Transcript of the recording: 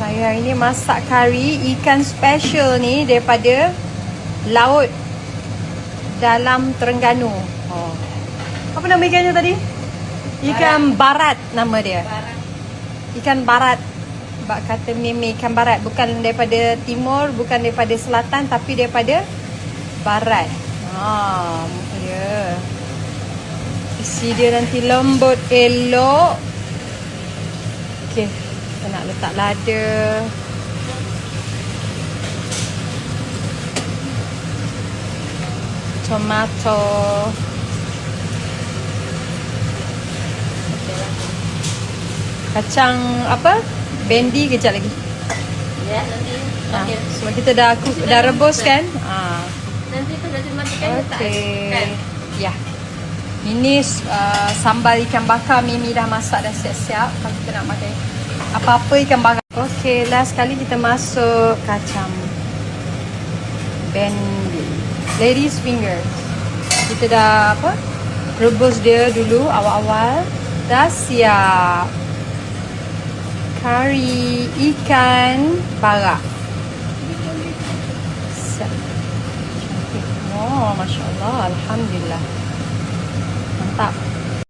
Saya hari ni masak kari ikan special ni daripada laut dalam Terengganu. Oh. Apa nama ikannya tadi? Ikan barat, nama dia. Ikan barat. Bak kata meme ikan barat bukan daripada timur, bukan daripada selatan tapi daripada barat. Ha, muka dia. Isi dia nanti lembut elok. Okey, kita nak letak lada. Tomato. Kacang apa? Bendi kejap lagi. Ya, nanti. Ha, Okey. sebab kita dah cook, dah rebus kan? Ha. Nanti tu dah dimatikan letak. Okey. Kan? Ya. Ini uh, sambal ikan bakar Mimi dah masak dah siap-siap. Kalau kita nak pakai apa-apa ikan bakar. Okey, last kali kita masuk kacang bendi. Ladies finger. Kita dah apa? Rebus dia dulu awal-awal. Dah siap. Kari ikan. Cantik. Oh, Masya Allah. Alhamdulillah. Mantap.